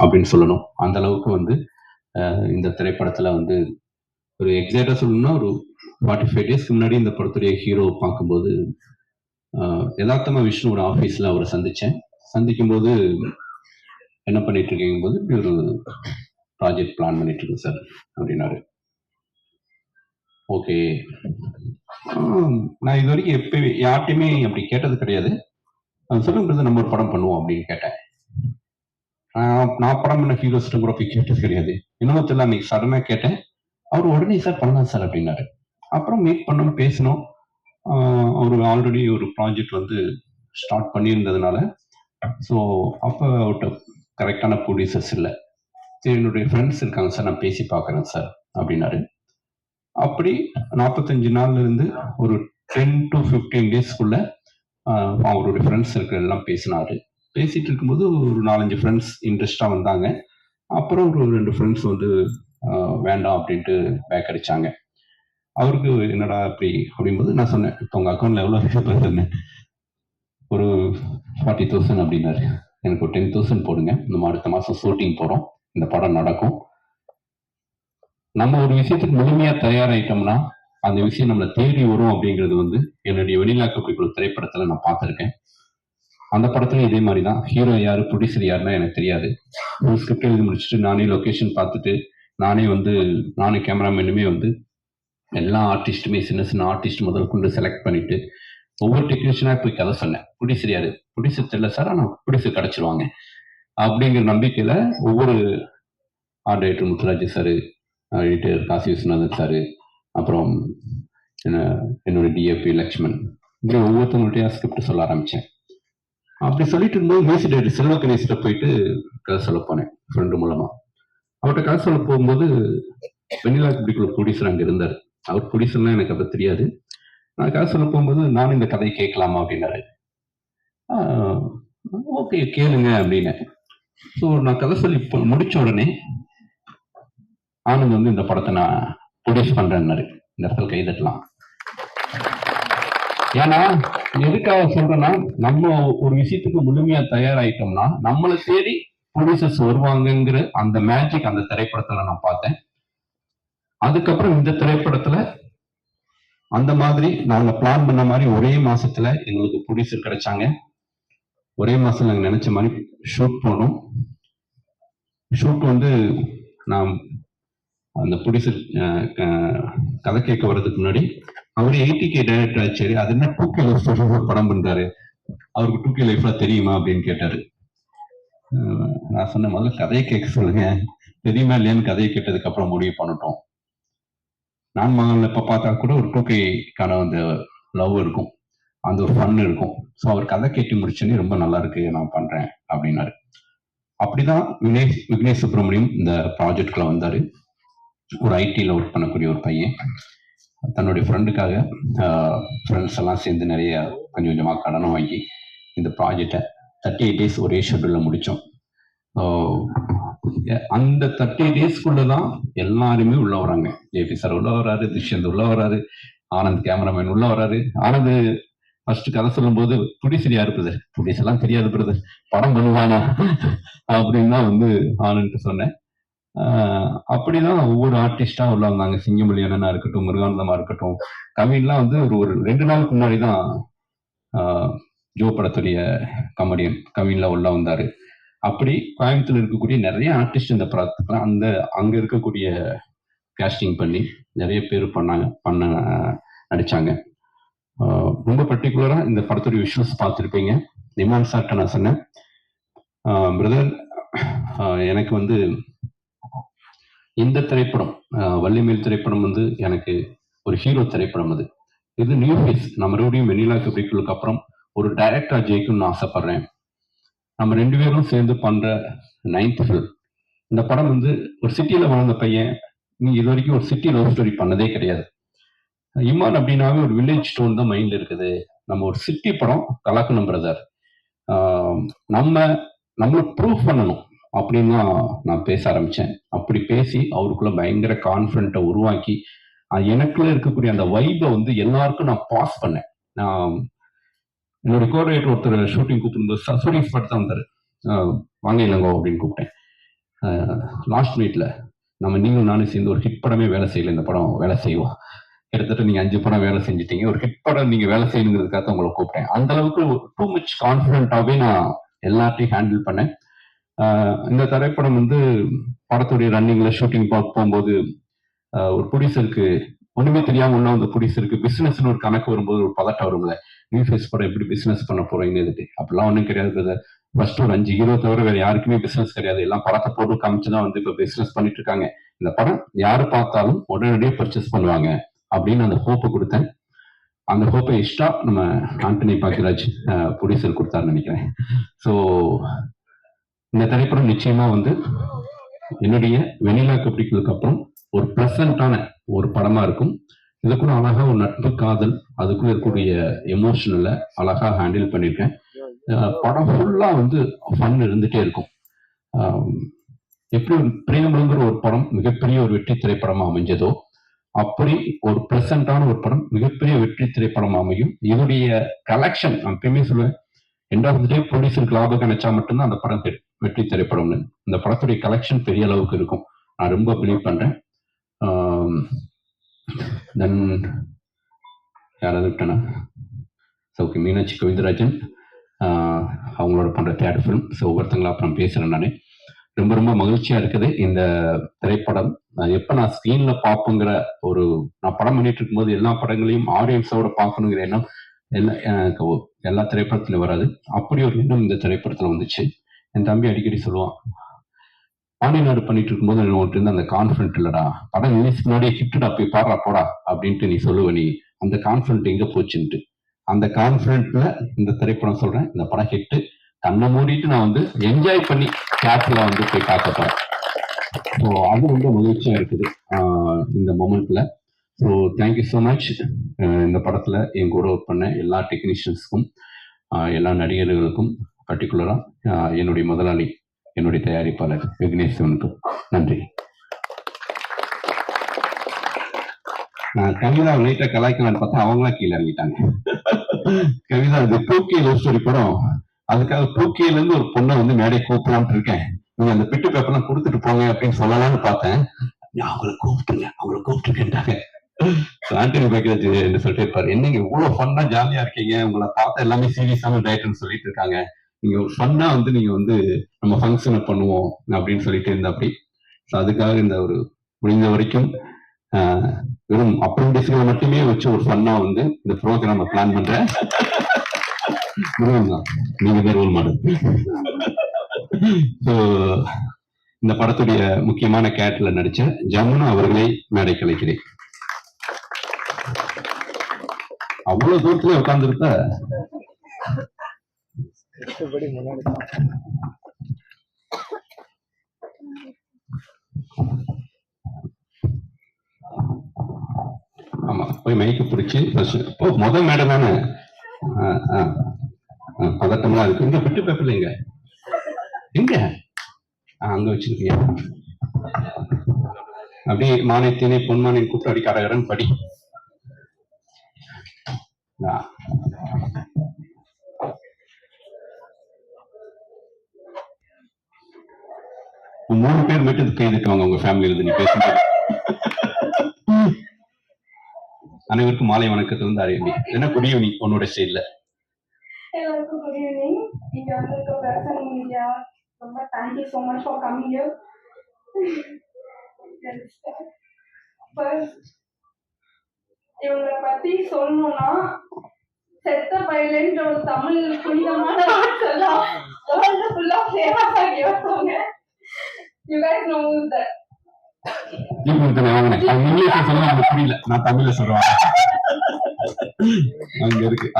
அப்படின்னு சொல்லணும். அந்த அளவுக்கு வந்து இந்த திரைப்படத்துல வந்து ஒரு எக்ஸாக்டா சொல்லணும்னா ஒரு ஃபார்ட்டி ஃபைவ் டேஸ்க்கு முன்னாடி இந்த படத்துடைய ஹீரோ பார்க்கும்போது யதார்த்தமா விஷ்ணுவோட ஆஃபீஸில் அவரை சந்திச்சேன். சந்திக்கும் போது என்ன பண்ணிட்டு இருக்கீங்க போது இப்படி ஒரு ப்ராஜெக்ட் பிளான் பண்ணிட்டு இருக்கேன் சார் அப்படின்னாரு. ஓகே நான் இது வரைக்கும் எப்பயுமே யார்ட்டையுமே அப்படி கேட்டது கிடையாது. அது சொல்லுங்கிறது நம்ம ஒரு படம் பண்ணுவோம் அப்படின்னு கேட்டேன். நான் நான் படம் பண்ண கூட போய் கேட்டது கிடையாது. இன்னமும் தெரியல அன்னைக்கு சடனாக கேட்டேன். அவர் உடனே சார் பண்ணலாம் சார் அப்படின்னாரு. அப்புறம் மீட் பண்ணோம் பேசினோம். அவர் ஆல்ரெடி ஒரு ப்ராஜெக்ட் வந்து ஸ்டார்ட் பண்ணியிருந்ததுனால. ஸோ அப்போ அவர்கிட்ட கரெக்டான ப்ரொடியூசர்ஸ் இல்லை. சரி என்னுடைய ஃப்ரெண்ட்ஸ் இருக்காங்க சார் நான் பேசி பார்க்குறேன் சார் அப்படின்னாரு. அப்படி நாற்பத்தஞ்சு நாள்ல இருந்து ஒரு டென் டு ஃபிஃப்டீன் டேஸ்க்குள்ள அவருடைய ஃப்ரெண்ட்ஸ் இருக்கிற எல்லாம் பேசினாரு. பேசிட்டு இருக்கும்போது ஒரு நாலஞ்சு ஃப்ரெண்ட்ஸ் இன்ட்ரெஸ்டாக வந்தாங்க. அப்புறம் ஒரு ரெண்டு ஃப்ரெண்ட்ஸ் வந்து ஆஹ் வேண்டாம் அப்படின்ட்டு பேக் அடிச்சாங்க. அவருக்கு என்னடா அப்படி அப்படிங்கும்போது நான் சொன்னேன் இப்போ உங்கள் அக்கௌண்ட்ல எவ்வளோ இருக்கு? சொன்னேன் ஒரு ஃபார்ட்டி தௌசண்ட் அப்படின்னாரு. எனக்கு ஒரு டென் தௌசண்ட் போடுங்க. நம்ம அடுத்த மாதம் ஷூட்டிங் போகிறோம் இந்த படம் நடக்கும். நம்ம ஒரு விஷயத்துக்கு முழுமையா தயாராயிட்டோம்னா அந்த விஷயம் நம்மளை தேடி வரும் அப்படிங்கிறது வந்து என்னுடைய வெளிநாட்டு கப்பிக்குள் திரைப்படத்துல நான் பார்த்திருக்கேன். அந்த படத்துல இதே மாதிரி தான் ஹீரோ யாரு ப்ரொடியூசர் யாருன்னா எனக்கு தெரியாது. ஒரு ஸ்கிரிப்ட் எழுதி முடிச்சுட்டு நானே லொக்கேஷன் பார்த்துட்டு நானே வந்து நானே கேமராமேனுமே வந்து எல்லா ஆர்டிஸ்ட்டுமே சின்ன சின்ன ஆர்டிஸ்ட் முதல் கொண்டு செலக்ட் பண்ணிட்டு ஒவ்வொரு டெக்னீஷியனாக போய் கதை சொன்னேன். ப்ரொடியூசர் யாரு? ப்ரொடியூசர் தெரியல சார் ஆனால் ப்ரொடியூசர் கிடைச்சிருவாங்க. அப்படிங்கிற நம்பிக்கையில ஒவ்வொரு art director Muthuraj sir editor Kasi Viswanathan sir அப்புறம் என்ன- என்னோட டிஎப்பி லக்ஷ்மண் இப்படி ஒவ்வொருத்தவங்கள்ட்டையும் ஸ்கிரிப்ட் சொல்ல ஆரம்பிச்சேன். அப்படி சொல்லிட்டு இருக்கும்போது மியூசிக் செல்வ கணேசிட்ட போயிட்டு கதை சொல்ல போனேன் ஃப்ரெண்டு மூலமா. அவர்கிட்ட கதை சொல்ல போகும்போது வெண்ணிலா குடிக்குள்ள ப்ரொடியூசர் அங்கே இருந்தார். அவர் ப்ரொடியூசர்லாம் எனக்கு அப்போ தெரியாது. நான் கதை சொல்ல போகும்போது நானும் இந்த கதையை கேட்கலாமா அப்படின்னாரு. ஓகே கேளுங்க அப்படின்னு ஸோ நான் கதை சொல்லி முடிச்ச உடனே ஆனந்த் வந்து இந்த படத்தை நான் ப்ரொடியூஸ் பண்றேன்னாரு. இந்த இடத்துல கைதட்டலாம். ஏன்னா எதுக்காக சொல்றேன்னா நம்ம ஒரு விஷயத்துக்கு முழுமையா தயாராயிட்டோம்னா நம்மளை தேடி ப்ரொடியூசர்ஸ் வருவாங்கங்கிற அந்த மேஜிக் அந்த திரைப்படத்துல நான் பார்த்தேன். அதுக்கப்புறம் இந்த திரைப்படத்துல அந்த மாதிரி நாங்க பிளான் பண்ண மாதிரி ஒரே மாசத்துல எங்களுக்கு ப்ரொடியூசர் கிடைச்சாங்க. ஒரே மாசம் நாங்க நினைச்ச மாதிரி ஷூட் போனோம் ஷூட் வந்து நான் அந்த ப்ரொடியூசர் கதை கேட்க வர்றதுக்கு முன்னாடி அவர் எயிட்டி கே டைரக்டர் ஆச்சாரு அது என்ன டூ கே லைஃப் படம் பண்றாரு? அவருக்கு டூ கே லைஃப்ல தெரியுமா அப்படின்னு கேட்டாரு. நான் சொன்ன முதல்ல கதையை கேட்க சொல்லுங்க. தெரியுமா இல்லையான்னு கதையை கேட்டதுக்கு அப்புறம் முடிவு பண்ணட்டும். நான் மகன்ல இப்ப பார்த்தா கூட ஒரு டூக்கைக்கான அந்த லவ் இருக்கும். அந்த ஒரு ஃபன் இருக்கும். ஸோ அவர் கதை கேட்டு முடிச்சோன்னே ரொம்ப நல்லா இருக்கு நான் பண்றேன் அப்படின்னாரு. அப்படிதான் விக்னேஷ் விக்னேஷ் சுப்பிரமணியம் இந்த ப்ராஜெக்ட்குள்ள வந்தாரு. ஒரு ஐடியில் ஒர்க் பண்ணக்கூடிய ஒரு பையன். தன்னுடைய ஃப்ரெண்டுக்காக ஃப்ரெண்ட்ஸ் எல்லாம் சேர்ந்து நிறைய கொஞ்சம் கொஞ்சமாக கடனும் வாங்கி இந்த ப்ராஜெக்டை தேர்ட்டி எயிட் டேஸ் ஒரே ஷெட்யூலில் முடித்தோம் அந்த தேர்ட்டி டேஸ்க்குள்ள தான் எல்லாருமே உள்ள வராங்க. ஜேபி சார் உள்ள வராரு துஷ்யந்த் உள்ள வராரு ஆனந்த் கேமராமேன் உள்ள வராரு. ஆனந்த் ஃபர்ஸ்ட் கதை சொல்லும்போது ப்ரொடியூசர் யாரு பிரதர் ப்ரொடியூசர் எல்லாம் தெரியாது பிரதர் படம் பண்ணுவானா? அப்படின்னு தான் வந்து ஆனந்த் சொன்னேன். அப்படிதான் ஒவ்வொரு ஆர்டிஸ்டா உள்ள வந்தாங்க. சிங்கமொழி அண்ணனா இருக்கட்டும் முருகானந்தமா இருக்கட்டும். கவின்லாம் வந்து ஒரு ஒரு ரெண்டு நாளுக்கு முன்னாடி தான் ஜோ படத்துடைய கமெடியன் கவின்ல உள்ள வந்தாரு. அப்படி கோயம்புத்தூர் இருக்கக்கூடிய நிறைய ஆர்டிஸ்ட் இந்த படத்துக்கு அந்த அங்க இருக்கக்கூடிய கேஸ்டிங் பண்ணி நிறைய பேர் பண்ணாங்க பண்ண நடிச்சாங்க. ரொம்ப பர்டிகுலரா இந்த படத்துடைய விஷுவல்ஸ் பார்த்துருப்பீங்க. நிமான் சார்ட்ட நான் சொன்னேன். பிரதர் எனக்கு வந்து இந்த திரைப்படம் வள்ளிமேல் திரைப்படம் வந்து எனக்கு ஒரு ஹீரோ திரைப்படம் அது. இது நியூ ஃபேஸ். நான் மறுபடியும் வெண்ணிலா கபிக்குள்ளுக்கு அப்புறம் ஒரு டைரக்டரா ஜெயிக்கணும்னு ஆசைப்படுறேன். நம்ம ரெண்டு பேரும் சேர்ந்து பண்ற நைன்த் ஃபிலிம் இந்த படம் வந்து ஒரு சிட்டியில வளர்ந்த பையன். நீ இது வரைக்கும் ஒரு சிட்டி லவ் ஸ்டோரி பண்ணதே கிடையாது. இமான் அப்படின்னாவே ஒரு வில்லேஜ் ஸ்டோன் தான் மைண்ட்ல இருக்குது. நம்ம ஒரு சிட்டி படம் கலக்கணும் பிரதர் நம்ம நம்மளை ப்ரூவ் பண்ணணும். அப்படின்னு தான் நான் பேச ஆரம்பிச்சேன். அப்படி பேசி அவருக்குள்ள பயங்கர கான்ஃபிடண்ட்டை உருவாக்கி எனக்குள்ள இருக்கக்கூடிய அந்த வைபை வந்து எல்லாருக்கும் நான் பாஸ் பண்ணேன். நான் என்னோட கோஆர்டினேட்டர் ஒருத்தர் ஷூட்டிங் கூப்பிட்டு ஷூட்டிங் ஸ்பாட் தான் வந்தாரு. வாங்க இல்லைங்கோ அப்படின்னு கூப்பிட்டேன். லாஸ்ட் மினிட்ல நம்ம நீங்களும் நானும் சேர்ந்து ஒரு ஹிட் படமே வேலை செய்யல இந்த படம் வேலை செய்வோம் கிட்டத்தட்ட நீங்க அஞ்சு படம் வேலை செஞ்சிட்டீங்க. ஒரு ஹிட் படம் நீங்க வேலை செய்யணுங்கிறதுக்காக உங்களை கூப்பிட்டேன். அந்த அளவுக்கு டூ மச் கான்பிடண்டாவே நான் எல்லாத்தையும் ஹேண்டில் பண்ணேன். இந்த திரைப்படம் வந்து படத்துடைய ரன்னிங்ல ஷூட்டிங் பார்க்க போகும்போது ஒரு ப்ரொடியூசருக்கு ஒண்ணுமே தெரியாம ஒன்றும் அந்த ப்ரொடியூசருக்கு பிசினஸ்னு ஒரு கணக்கு வரும்போது ஒரு பதட்டம் வரும்ல. நியூ ஃபேஸ் படம் எப்படி பிசினஸ் பண்ண போறீங்கன்னு அப்படிலாம் ஒன்றும் கிடையாது பிரதர் ஃபர்ஸ்ட் ஒரு அஞ்சு ஹீரோ தவிர வேற யாருக்குமே பிசினஸ் கிடையாது. எல்லாம் படத்தை போட்டு காமிச்சு தான் வந்து இப்போ பிசினஸ் பண்ணிட்டு இருக்காங்க இந்த படம் யாரு பார்த்தாலும் உடனடியே பர்ச்சேஸ் பண்ணுவாங்க அப்படின்னு அந்த ஹோப்பை கொடுத்தேன். அந்த ஹோப்பை இஷ்டா நம்ம ஆண்டனி பாக்கியராஜ் ப்ரொடியூசர் கொடுத்தாருன்னு நினைக்கிறேன். ஸோ இந்த திரைப்படம் நிச்சயமா வந்து என்னுடைய வெனிலா கப்பிடிகளுக்கு அப்புறம் ஒரு ப்ளசண்டான ஒரு படமா இருக்கும். இதுக்குள்ள அழகா ஒரு நட்பு காதல் அதுக்குள்ள இருக்கக்கூடிய எமோஷனலை அழகா ஹேண்டில் பண்ணியிருக்கேன் படம் ஃபுல்லா வந்து ஃபன் இருந்துட்டே இருக்கும். எப்படி ஒரு பிரேமங்கிற ஒரு படம் மிகப்பெரிய ஒரு வெற்றி திரைப்படமா அமைஞ்சதோ அப்படி ஒரு ப்ளசண்டான ஒரு படம் மிகப்பெரிய வெற்றி திரைப்படம் அமையும். இதனுடைய கலெக்ஷன் நான் எப்பயுமே சொல்லுவேன் எண்ட் ஆஃப் டே ப்ரொடியூசருக்கு லாபம் கிடைச்சா மட்டும்தான் அந்த படம் தெரியும் வெற்றி திரைப்படம்னு. இந்த படத்துடைய கலெக்ஷன் பெரிய அளவுக்கு இருக்கும். நான் ரொம்ப பிலீவ் பண்றேன். தென் யாராவது விட்டனா? So okay Meenakshi Govindarajan. அவங்களோட பண்ற தேர்ட் ஃபிலிம் ஸோ ஒவ்வொருத்தங்களா அப்புறம் பேசுறேன் நான். ரொம்ப ரொம்ப மகிழ்ச்சியா இருக்குது. இந்த திரைப்படம் எப்ப நான் ஸ்க்ரீன்ல பார்ப்போங்கிற ஒரு நான் படம் பண்ணிட்டு இருக்கும்போது எல்லா படங்களையும் ஆடியன்ஸோட பார்க்கணுங்கிற எண்ணம் எல்லா எனக்கு எல்லா திரைப்படத்திலும் வராது. அப்படி ஒரு எண்ணம் இந்த திரைப்படத்துல வந்துச்சு. என் தம்பி அடிக்கடி சொல்லுவான் பாண்டிய நாடு பண்ணிட்டு இருக்கும்போது உன்கிட்ட இருந்து அந்த கான்ஃபிடன்ட் இல்லடா. படம் ரிலீஸ் முன்னாடியே ஹிட்டடா போய் பாடுறா போடா அப்படின்ட்டு நீ சொல்லுவ நீ. அந்த கான்ஃபிடன்ட் எங்க போச்சுன்ட்டு. அந்த கான்ஃபிடன்ட்ல இந்த திரைப்படம் சொல்றேன் இந்த படம் ஹிட்டு கண்ணை மூடிட்டு நான் வந்து என்ஜாய் பண்ணி தியேட்டர்ல வந்து போய் பார்க்க போறேன். ஸோ அது ரொம்ப மகிழ்ச்சியா இருக்குது இந்த மொமெண்ட்ல so thank you so much இந்த படத்துல என் கூட ஒர்க் பண்ண எல்லா டெக்னீஷியன்ஸ்க்கும் எல்லா நடிகர்களுக்கும் பர்டிகுலரா என்னுடைய முதலாளி என்னுடைய தயாரிப்பாளர் விக்னேஷ் சிவனுக்கு நன்றி. நான் கவிதா லைட்டா கலாய்க்கலாம்னு பார்த்தா அவங்களா கீழே இறங்கிட்டாங்க. கவிதா இந்த பூக்கிய லவ் ஸ்டோரி படம். அதுக்காக பூக்கியில இருந்து ஒரு பொண்ணை வந்து மேடை கூப்பிடலாம்னு இருக்கேன். நீங்க அந்த பிட்டு பேப்பர்லாம் கொடுத்துட்டு போங்க அப்படின்னு சொல்லலாம்னு பார்த்தேன். நான் அவங்கள கூப்பிட்டுங்க அவங்கள கூப்பிட்டுருக்கேன்ட்டாங்க ஆண்டனி பேக்கராஜ் சொல்லிட்டு இருப்பாரு என்னங்க இவ்வளவு ஃபன்னா ஜாலியா இருக்கீங்க? உங்களை பார்த்தா எல்லாமே சீரியஸான டயட்னு சொல்லிட்டு இருக்காங்க. நீங்க ஒரு ஃபன்னா வந்து நீங்க வந்து நம்ம ஃபங்க்ஷனை பண்ணுவோம் அப்படின்னு சொல்லிட்டு இருந்தா அப்படி ஸோ அதுக்காக இந்த ஒரு முடிந்த வரைக்கும் ஆஹ், வெறும் அப்ரண்டிஸ்களை மட்டுமே வச்சு ஒரு ஃபன்னா வந்து இந்த ப்ரோக்ராம பிளான் பண்றேன் நீங்க தான் ரோல் மாடல். ஸோ இந்த படத்துடைய முக்கியமான கேட்டில் நடிச்ச ஜமுனா அவர்களை மேடை கலைக்கிறேன் அவ்வளவு தூரத்துல உட்கார்ந்துருக்க அடுத்தபடி முன்னாடி. ஆமா போய் மைக்கு பிடிச்சி ஓ முத மேடை தானே? பதட்டமா இருக்கு. இங்க பிட்டு பேப்பர்ல எங்க? எங்க? அங்க வச்சிருக்கீங்க. அப்படியே மானியத்தினை பொன்மானியம் கூப்பிட்டு அடி கடகடன் படி. மூணு பேர் மட்டும் கை தட்டுவாங்க உங்க ஃபேமிலியில இருந்து நீ பேசும்போது. அனைவருக்கும் மாலை வணக்கத்திலிருந்து அறியண்டி என்ன குட் ஈவினிங் உன்னோட ஸ்டைல்ல எல்லாருக்கும் குட் ஈவினிங் இங்க வந்திருக்க பிரசன் மீடியா ரொம்ப thank you so much for coming you இவங்களை பத்தி சொல்லணும்னா செத்த பைலன்ற ஒரு தமிழ் புனிதமான சொல்லலாம் வேர்ல்டு ஃபுல்லா ஃபேமஸ் ஆகி வருவாங்க அவங்க இங்கிலீஷ்ல சொல்ல எனக்கு புரியல. நான் தமிழ்ல சொல்றேன். அங்க இருக்கு.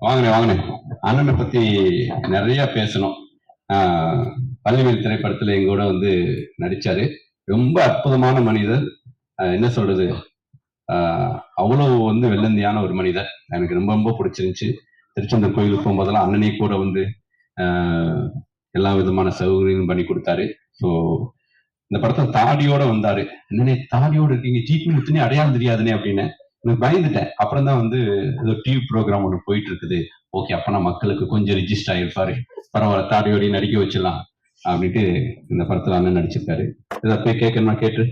வாங்கினேன் அண்ணனை பத்தி நிறைய பேசணும். ஆஹ் பள்ளிவேல் திரைப்படத்துல எங்க கூட வந்து நடிச்சாரு. ரொம்ப அற்புதமான மனிதர். என்ன சொல்றது? ஆஹ் அவ்வளவு வந்து வெள்ளந்தியான ஒரு மனிதர். எனக்கு ரொம்ப ரொம்ப பிடிச்சிருந்துச்சு. திருச்செந்தூர் கோயிலுக்கு போகும்போதெல்லாம் அண்ணனே கூட வந்து ஆஹ் எல்லா விதமான சௌகரியங்களும் பண்ணி கொடுத்தாரு. ஸோ இந்த படத்தை தாடியோட வந்தாரு. என்னனே தாடியோட இருக்கீங்க ஜிபி முத்துனே அடையாளம் தெரியாதுனே அப்படின்னு நான் பயந்துட்டேன். அப்புறம் தான் வந்து ஏதோ டிவி ப்ரோக்ராம் ஒன்று போயிட்டு இருக்குது ஓகே அப்பனா மக்களுக்கு கொஞ்சம் ரிஜிஸ்டர் ஆயிருப்பாரு பரவாயில்ல தாடியோடய நடிக்க வச்சிடலாம் அப்படின்ட்டு இந்த படத்துல அண்ணன் நடிச்சிருக்காரு. இதை போய் கேட்கணுமா கேட்டு?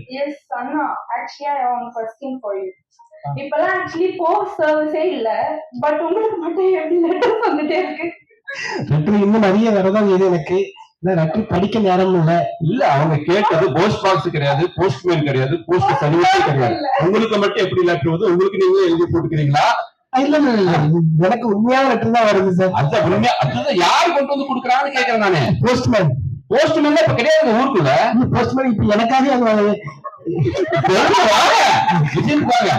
இப்பெல்லாம் ஆக்சுவலி போஸ்ட் சர்வீஸே இல்ல பட் உங்களுக்கு மட்டும் எப்படி லெட்டர்ஸ் வந்துட்டே இருக்கு? லெட்டர் இன்னும் நிறைய வரதான் இது எனக்கு. லெட்டர் படிக்க நேரம் இல்ல. இல்ல அவங்க கேட்டது போஸ்ட் பாக்ஸ் கிடையாது போஸ்ட்மேன் கிடையாது போஸ்ட் சர்வீஸே கிடையாது. உங்களுக்கு மட்டும் எப்படி லெட்டர் வருது? உங்களுக்கு நீங்களே எழுதி போட்டுக்கிறீங்களா? இல்ல இல்ல இல்ல எனக்கு உண்மையான லெட்டர் தான் வருது சார் அதான் உண்மையா அதுதான் யார் கொண்டு வந்து கொடுக்குறான்னு கேக்குறேன் நானு. போஸ்ட்மேன் போஸ்ட்மேன் இப்ப கிடையாது ஊருக்குள்ள. போஸ்ட்மேன் இப்ப எனக்காக வாங்க. விஜயன் வாங்க